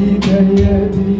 yedi ben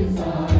inside.